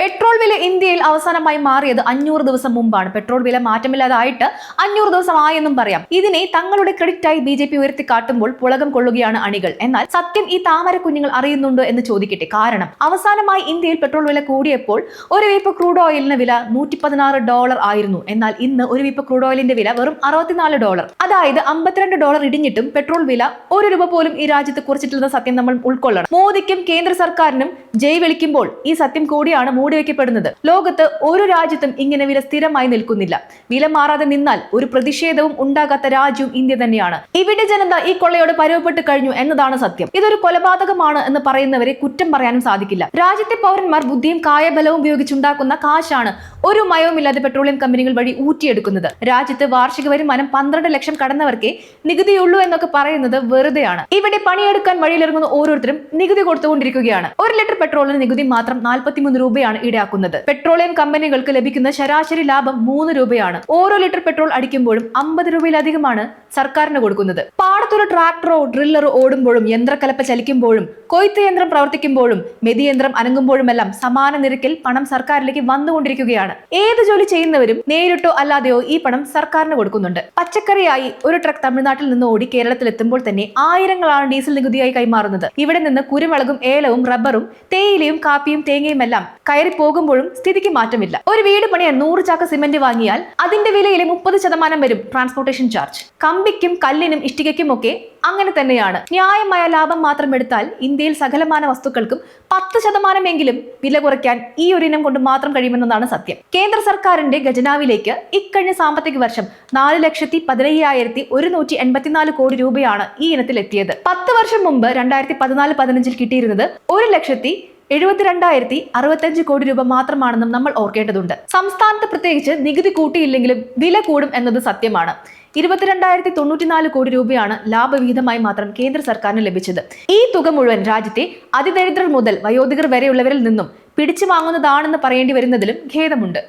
Petrol വില ഇന്ത്യയിൽ അവസാനമായി മാറിയത് അഞ്ഞൂറ് ദിവസം മുമ്പാണ്. പെട്രോൾ വില മാറ്റമില്ലാതായിട്ട് അഞ്ഞൂറ് ദിവസം ആയെന്നും പറയാം. ഇതിനെ തങ്ങളുടെ ക്രെഡിറ്റായി ബി ജെ പി ഉയർത്തി കാട്ടുമ്പോൾ പുളകം കൊള്ളുകയാണ് അണികൾ. എന്നാൽ സത്യം ഈ താമര കുഞ്ഞുങ്ങൾ അറിയുന്നുണ്ടോ എന്ന് ചോദിക്കട്ടെ. കാരണം അവസാനമായി ഇന്ത്യയിൽ പെട്രോൾ വില കൂടിയപ്പോൾ ഒരു വീപ്പ് ക്രൂഡ് ഓയിലിന് വില നൂറ്റി പതിനാറ് ഡോളർ ആയിരുന്നു. എന്നാൽ ഇന്ന് ഒരു വീപ്പ് ക്രൂഡ് ഓയിലിന്റെ വില വെറും അറുപത്തിനാല് ഡോളർ. അതായത് അമ്പത്തിരണ്ട് ഡോളർ ഇടിഞ്ഞിട്ടും പെട്രോൾ വില ഒരു രൂപ പോലും ഈ രാജ്യത്ത് കുറച്ചിട്ടില്ലെന്ന സത്യം നമ്മൾ ഉൾക്കൊള്ളണം. മോദിക്കും കേന്ദ്ര സർക്കാരിനും ജയ് വിളിക്കുമ്പോൾ ഈ സത്യം കൂടിയാണ് മൂടിവെക്കപ്പെടുന്നത്. ലോകത്ത് ഒരു രാജ്യത്തും ഇങ്ങനെ വില സ്ഥിരമായി നിൽക്കുന്നില്ല. വില മാറാതെ നിന്നാൽ ഒരു പ്രതിഷേധവും ഉണ്ടാകാത്ത രാജ്യവും ഇന്ത്യ തന്നെയാണ്. ഇവിടെ ജനത ഈ കൊള്ളയോട് പരുവപ്പെട്ട് കഴിഞ്ഞു എന്നതാണ് സത്യം. ഇതൊരു കൊലപാതകമാണ് എന്ന് പറയുന്നവരെ കുറ്റം പറയാനും സാധിക്കില്ല. രാജ്യത്തെ പൗരന്മാർ ബുദ്ധിയും കായബലവും ഉപയോഗിച്ചുണ്ടാക്കുന്ന കാശാണ് ഒരു മയവുമില്ലാതെ പെട്രോളിയം കമ്പനികൾ വഴി ഊറ്റിയെടുക്കുന്നത്. രാജ്യത്ത് വാർഷിക വരുമാനം പന്ത്രണ്ട് ലക്ഷം കടന്നവർക്കേ നികുതിയുള്ളൂ എന്നൊക്കെ പറയുന്നത് വെറുതെയാണ്. ഇവിടെ പണിയെടുക്കാൻ വഴിയിലിറങ്ങുന്ന ഓരോരുത്തരും നികുതി കൊടുത്തുകൊണ്ടിരിക്കുകയാണ്. ഒരു ലിറ്റർ പെട്രോളിന് നികുതി മാത്രം നാൽപ്പത്തിമൂന്ന് രൂപയാണ് ഈടാക്കുന്നത്. പെട്രോളിയം കമ്പനികൾക്ക് ലഭിക്കുന്ന ശരാശരി ലാഭം മൂന്ന് രൂപയാണ്. ഓരോ ലിറ്റർ പെട്രോൾ അടിക്കുമ്പോഴും അമ്പത് രൂപയിലധികമാണ് സർക്കാരിന് കൊടുക്കുന്നത്. പാടത്തൊരു ട്രാക്ടറോ ഡ്രില്ലറോ ഓടുമ്പോഴും യന്ത്രക്കലപ്പ ചലിക്കുമ്പോഴും കൊയ്ത്ത് യന്ത്രം പ്രവർത്തിക്കുമ്പോഴും മെതിയന്ത്രം അനങ്ങുമ്പോഴുമെല്ലാം സമാന നിരക്കിൽ പണം സർക്കാരിലേക്ക് വന്നുകൊണ്ടിരിക്കുകയാണ്. ഏത് ജോലി ചെയ്യുന്നവരും നേരിട്ടോ അല്ലാതെയോ ഈ പണം സർക്കാരിന് കൊടുക്കുന്നുണ്ട്. പച്ചക്കറിയായി ഒരു ട്രക്ക് തമിഴ്നാട്ടിൽ നിന്ന് ഓടി കേരളത്തിൽ എത്തുമ്പോൾ തന്നെ ആയിരങ്ങളാണ് ഡീസൽ നികുതിയായി കൈമാറുന്നത്. ഇവിടെ നിന്ന് കുരുമുളകും ഏലവും റബ്ബറും തേയിലയും കാപ്പിയും തേങ്ങയും എല്ലാം കയറി പോകുമ്പോഴും സ്ഥിതിക്ക് മാറ്റമില്ല. ഒരു വീട് പണിയാൻ നൂറ് ചാക്ക സിമന്റ് വാങ്ങിയാൽ അതിന്റെ വിലയിലെ മുപ്പത് ശതമാനം വരും ട്രാൻസ്പോർട്ടേഷൻ ചാർജ്. കമ്പിക്കും കല്ലിനും ഇഷ്ടികയ്ക്കും ഒക്കെ അങ്ങനെ തന്നെയാണ്. ന്യായമായ ലാഭം മാത്രം എടുത്താൽ ഇന്ത്യയിൽ സകലമാന വസ്തുക്കൾക്കും പത്ത് ശതമാനമെങ്കിലും വില കുറയ്ക്കാൻ ഈ ഒരു ഇനം കൊണ്ട് മാത്രം കഴിയുമെന്നതാണ് സത്യം. കേന്ദ്ര സർക്കാരിന്റെ ഖജനാവിലേക്ക് ഇക്കഴിഞ്ഞ സാമ്പത്തിക വർഷം നാല് ലക്ഷത്തി പതിനയ്യായിരത്തി ഒരുന്നൂറ്റി എൺപത്തിനാല് കോടി രൂപയാണ് ഈ ഇനത്തിൽ എത്തിയത് പത്ത് വർഷം മുമ്പ് രണ്ടായിരത്തി പതിനാല് പതിനഞ്ചിൽ കിട്ടിയിരുന്നത് ഒരു ലക്ഷത്തി എഴുപത്തിരണ്ടായിരത്തി അറുപത്തഞ്ച് കോടി രൂപ മാത്രമാണെന്നും നമ്മൾ ഓർക്കേണ്ടതുണ്ട്. സംസ്ഥാനത്ത് പ്രത്യേകിച്ച് നികുതി കൂട്ടിയില്ലെങ്കിലും വില കൂടും എന്നത് സത്യമാണ്. ഇരുപത്തിരണ്ടായിരത്തി തൊണ്ണൂറ്റിനാല് കോടി രൂപയാണ് ലാഭവിഹിതമായി മാത്രം കേന്ദ്ര സർക്കാരിന് ലഭിച്ചത്. ഈ തുക മുഴുവൻ രാജ്യത്തെ അതിദരിദ്രർ മുതൽ വയോധികർ വരെയുള്ളവരിൽ നിന്നും പിടിച്ചു വാങ്ങുന്നതാണെന്ന് പറയേണ്ടി വരുന്നതിലും ഖേദമുണ്ട്.